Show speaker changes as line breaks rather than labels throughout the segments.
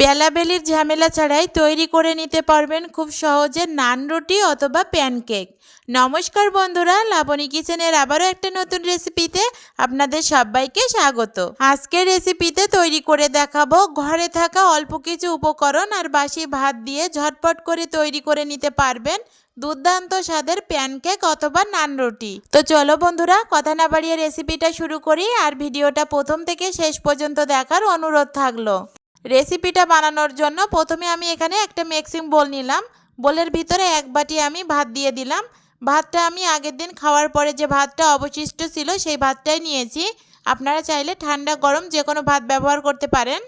বেলাবেলির ঝামেলা ছাড়াই তৈরি করে নিতে পারবেন খুব সহজে নান রুটি অথবা প্যানকেক। নমস্কার বন্ধুরা, লাবণী কিচেনের আবারও একটা নতুন রেসিপিতে আপনাদের সবাইকে স্বাগত। আজকের রেসিপিতে তৈরি করে দেখাবো ঘরে থাকা অল্প কিছু উপকরণ আর বাসি ভাত দিয়ে ঝটপট করে তৈরি করে নিতে পারবেন দুর্দান্ত স্বাদের প্যানকেক অথবা নান রুটি। তো চলো বন্ধুরা, কথা না বাড়িয়ে রেসিপিটা শুরু করি আর ভিডিওটা প্রথম থেকে শেষ পর্যন্ত দেখার অনুরোধ থাকল। রেসিপিটা বানানোর জন্য প্রথমে আমি এখানে একটা মিক্সিং বোল নিলাম। বোলের ভিতরে এক বাটি আমি ভাত দিয়ে দিলাম। ভাতটা আমি আগের দিন খাওয়ার পরে যে ভাতটা অবশিষ্ট ছিল সেই ভাতটাই নিয়েছি। আপনারা চাইলে ঠান্ডা গরম যে কোনো ভাত ব্যবহার করতে পারেন।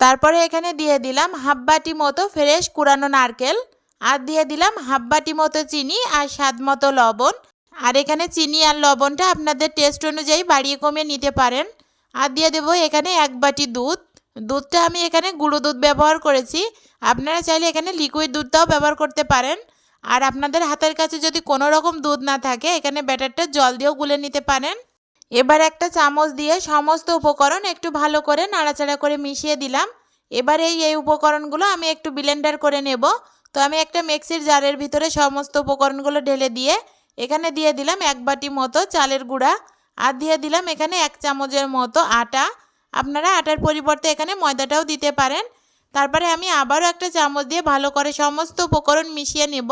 তারপরে এখানে দিয়ে দিলাম হাফ বাটি মতো ফ্রেশ কুড়ানো নারকেল। আর দিয়ে দিলাম হাফ বাটি মতো চিনি আর স্বাদ মতো লবণ। আর এখানে চিনি আর লবণটা আপনাদের টেস্ট অনুযায়ী বাড়িয়ে কমিয়ে নিতে পারেন। আর দিয়ে দেবো এখানে এক বাটি দুধ। দুধটা আমি এখানে গুঁড়ো দুধ ব্যবহার করেছি। আপনারা চাইলে এখানে লিকুইড দুধটাও ব্যবহার করতে পারেন। আর আপনাদের হাতের কাছে যদি কোনো রকম দুধ না থাকে, এখানে ব্যাটারটা জল দিয়েও গুলে নিতে পারেন। এবার একটা চামচ দিয়ে সমস্ত উপকরণ একটু ভালো করে নাড়াচাড়া করে মিশিয়ে দিলাম। এবার এই এই উপকরণগুলো আমি একটু ব্লেন্ডার করে নেব। তো আমি একটা মিক্সির জারের ভিতরে সমস্ত উপকরণগুলো ঢেলে দিয়ে এখানে দিয়ে দিলাম এক বাটি মতো চালের গুঁড়া। আর দিয়ে দিলাম এখানে এক চামচের মতো আটা। আপনারা আটার পরিবর্তে এখানে ময়দাটাও দিতে পারেন। তারপরে আমি আবারও একটা চামচ দিয়ে ভালো করে সমস্ত উপকরণ মিশিয়ে নেব।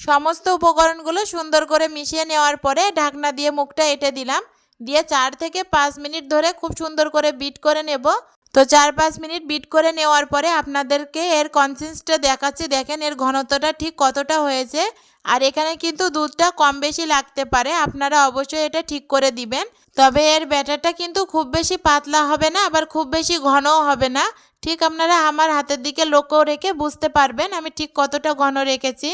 সমস্ত উপকরণগুলো সুন্দর করে মিশিয়ে নেওয়ার পরে ঢাকনা দিয়ে মুখটা এঁটে দিলাম। দিয়ে চার থেকে পাঁচ মিনিট ধরে খুব সুন্দর করে বিট করে নেব। তো চার পাঁচ মিনিট বিট করে নেওয়ার পরে আপনাদেরকে এর কনসিস্টটা দেখাচ্ছি। দেখেন এর ঘনত্বটা ঠিক কতটা হয়েছে। আর এখানে কিন্তু দুধটা কম বেশি লাগতে পারে। আপনারা অবশ্যই এটা ঠিক করে দিবেন। তবে এর ব্যাটারটা কিন্তু খুব বেশি পাতলা হবে না, আবার খুব বেশি ঘনও হবে না। ঠিক আপনারা আমার হাতের দিকে লক্ষ্য রেখে বুঝতে পারবেন আমি ঠিক কতটা ঘন রেখেছি।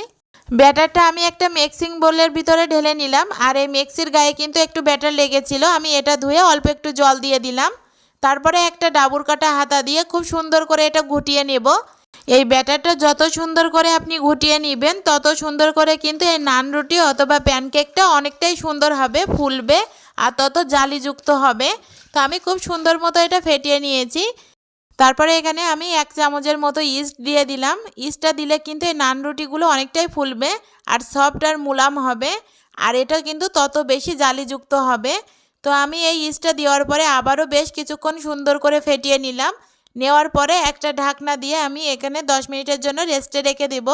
ব্যাটারটা আমি একটা মিক্সিং বোলের ভিতরে ঢেলে নিলাম, আর এই মিক্সির গায়ে কিন্তু একটু ব্যাটার লেগেছিল। আমি এটা ধুয়ে অল্প একটু জল দিয়ে দিলাম। তারপরে একটা ডাবুর কাটা হাতা দিয়ে খুব সুন্দর করে এটা ঘুটিয়ে নেব। এই ব্যাটারটা যত সুন্দর করে আপনি ঘুটিয়ে নেবেন, তত সুন্দর করে কিন্তু এই নান রুটি অথবা প্যানকেকটা অনেকটাই সুন্দর হবে, ফুলবে আর তত জালিযুক্ত হবে। তো আমি খুব সুন্দর মতো এটা ফেটিয়ে নিয়েছি। তারপরে এখানে আমি এক চামচের মতো ইস্ট দিয়ে দিলাম। ইস্টটা দিলে কিন্তু এই নান রুটিগুলো অনেকটাই ফুলবে আর সফট আর মুলাম হবে আর এটা কিন্তু তত বেশি জালিযুক্ত হবে। তো আমি এই ইস্টটা দেওয়ার পরে আবারও বেশ কিছুক্ষণ সুন্দর করে ফেটিয়ে নিলাম। নেওয়ার পরে একটা ঢাকনা দিয়ে আমি এখানে দশ মিনিটের জন্য রেস্টে রেখে দেব।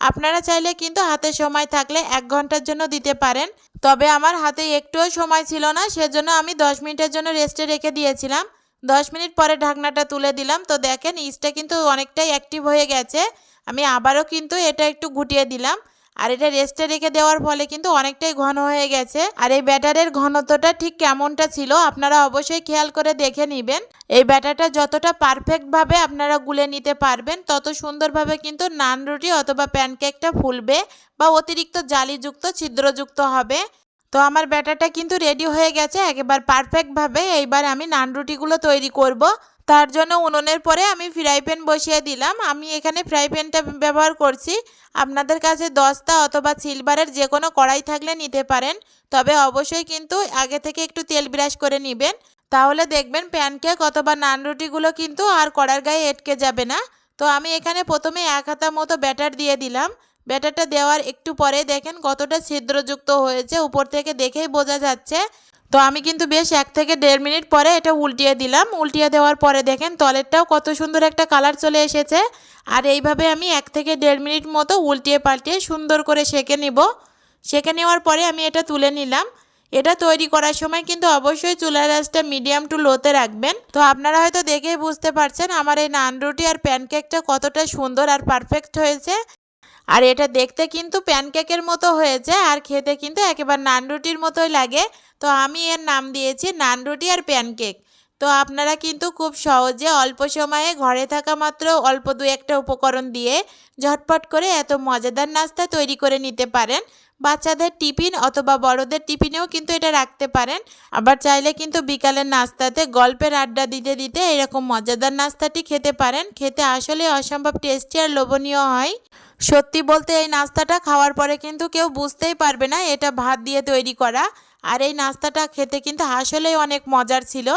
আপনারা চাইলে কিন্তু হাতে সময় থাকলে এক ঘণ্টার জন্য দিতে পারেন। তবে আমার হাতে একটুও সময় ছিল না, সেজন্য আমি দশ মিনিটের জন্য রেস্টে রেখে দিয়েছিলাম। দশ মিনিট পরে ঢাকনাটা তুলে দিলাম। তো দেখেন ইস্টটা কিন্তু অনেকটাই অ্যাক্টিভ হয়ে গেছে। আমি আবারও কিন্তু এটা একটু ঘুটিয়ে দিলাম। আর এটা রেস্টে রেখে দেওয়ার ফলে কিন্তু অনেকটাই ঘন হয়ে গেছে। আর এই ব্যাটারের ঘনত্বটা ঠিক কেমনটা ছিল আপনারা অবশ্যই খেয়াল করে দেখে নেবেন। এই ব্যাটারটা যতটা পারফেক্টভাবে আপনারা গুলে নিতে পারবেন, তত সুন্দরভাবে কিন্তু নান রুটি অথবা প্যানকেকটা ফুলবে বা অতিরিক্ত জালিযুক্ত, ছিদ্রযুক্ত হবে। তো আমার ব্যাটারটা কিন্তু রেডি হয়ে গেছে, একেবারে পারফেক্টভাবে এইবার আমি নান রুটিগুলো তৈরি করব। তার জন্য উনুনের পরে আমি ফ্রাই প্যান বসিয়ে দিলাম। আমি এখানে ফ্রাই প্যানটা ব্যবহার করছি। আপনাদের কাছে দস্তা অথবা সিলভারের যে কোনো কড়াই থাকলে নিতে পারেন। তবে অবশ্যই কিন্তু আগে থেকে একটু তেল ব্রাশ করে নেবেন। তাহলে দেখবেন প্যানকেক অথবা নান রুটিগুলো কিন্তু আর কড়ার গায়ে এটকে যাবে না। তো আমি এখানে প্রথমে এক হাতা মতো ব্যাটার দিয়ে দিলাম। ব্যাটারটা দেওয়ার একটু পরে দেখেন কতটা ছিদ্রযুক্ত হয়েছে। উপর থেকে দেখেই বোঝা যাচ্ছে তো আমি কিন্তু বেশ এক থেকে দেড় মিনিট পরে এটা উল্টিয়ে দিলাম। উল্টিয়ে দেওয়ার পরে দেখেন তলেরটাও কত সুন্দর একটা কালার চলে এসেছে। আর এইভাবে আমি এক থেকে দেড় মিনিট মতো উল্টিয়ে পাল্টিয়ে সুন্দর করে সেঁকে নিব। সেঁকে নেওয়ার পরে আমি এটা তুলে নিলাম। এটা তৈরি করার সময় কিন্তু অবশ্যই চুলার আঁচটা মিডিয়াম টু লোতে রাখবেন। তো আপনারা হয়তো দেখেই বুঝতে পারছেন আমার এই নান রুটি আর প্যানকেকটা কতটা সুন্দর আর পারফেক্ট হয়েছে। আর এটা দেখতে কিন্তু প্যানকেকের মতো হয়েছে, আর খেতে কিন্তু একেবারে নান রুটির মতোই লাগে। তো আমি এর নাম দিয়েছি নান রুটি আর প্যানকেক। তো আপনারা কিন্তু খুব সহজে অল্প সময়ে ঘরে থাকা মাত্র অল্প দু একটা উপকরণ দিয়ে ঝটপট করে এত মজাদার নাস্তা তৈরি করে নিতে পারেন। বাচ্চাদের টিফিন অথবা বড়দের টিফিনেও কিন্তু এটা রাখতে পারেন। আবার চাইলে কিন্তু বিকালের নাস্তাতে গল্পের আড্ডা দিতে দিতে এরকম মজাদার নাস্তাটি খেতে পারেন। খেতে আসলে অসম্ভব টেস্টি আর লোভনীয় হয়। সত্যি বলতে এই নাস্তাটা খাওয়ার পরে কিন্তু কেউ বুঝতেই পারবে না, এটা ভাত দিয়ে তৈরি করা। আর এই নাস্তাটা খেতে কিন্তু আসলেই অনেক মজার ছিল।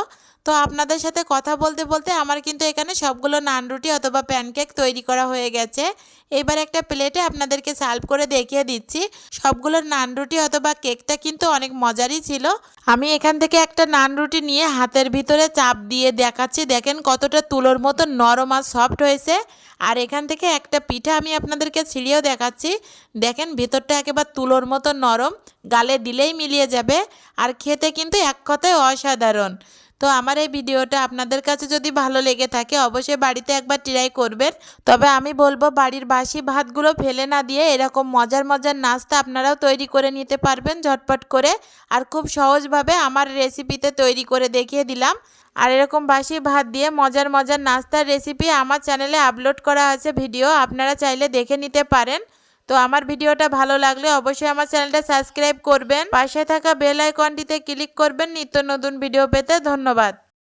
তো আপনাদের সাথে কথা বলতে বলতে আমার কিন্তু এখানে সবগুলো নান রুটি অথবা প্যানকেক তৈরি করা হয়ে গেছে। এবার একটা প্লেটে আপনাদেরকে সার্ভ করে দেখিয়ে দিচ্ছি। সবগুলো নান রুটি অথবা কেকটা কিন্তু অনেক মজারই ছিল। আমি এখান থেকে একটা নান রুটি নিয়ে হাতের ভিতরে চাপ দিয়ে দেখাচ্ছি। দেখেন কতটা তুলোর মতো নরম আর সফট হয়েছে। আর এখান থেকে একটা পিঠা আমি আপনাদেরকে ছিঁড়িয়েও দেখাচ্ছি। দেখেন ভেতরটা একেবারে তুলোর মতো নরম। গালে দিলেই মিলিয়ে যাবে। আর খেতে কিন্তু এক কথায় অসাধারণ। তো আমার এই ভিডিওটা আপনাদের কাছে যদি ভালো লেগে থাকে, অবশ্যই বাড়িতে একবার ট্রাই করবেন। তবে আমি বলব, বাড়ির বাসি ভাতগুলো ফেলে না দিয়ে এরকম মজার মজার নাস্তা আপনারাও তৈরি করে নিতে পারবেন ঝটপট করে। আর খুব সহজভাবে আমার রেসিপিতে তৈরি করে দেখিয়ে দিলাম। আর এরকম বাসি ভাত দিয়ে মজার মজার নাস্তার রেসিপি আমার চ্যানেলে আপলোড করা আছে ভিডিও, আপনারা চাইলে দেখে নিতে পারেন। তো আমার ভিডিওটা ভালো লাগলে অবশ্যই আমার চ্যানেলটা সাবস্ক্রাইব করবেন। পাশে থাকা বেল আইকনটিতে ক্লিক করবেন। নিত্য নতুন ভিডিও পেতে ধন্যবাদ।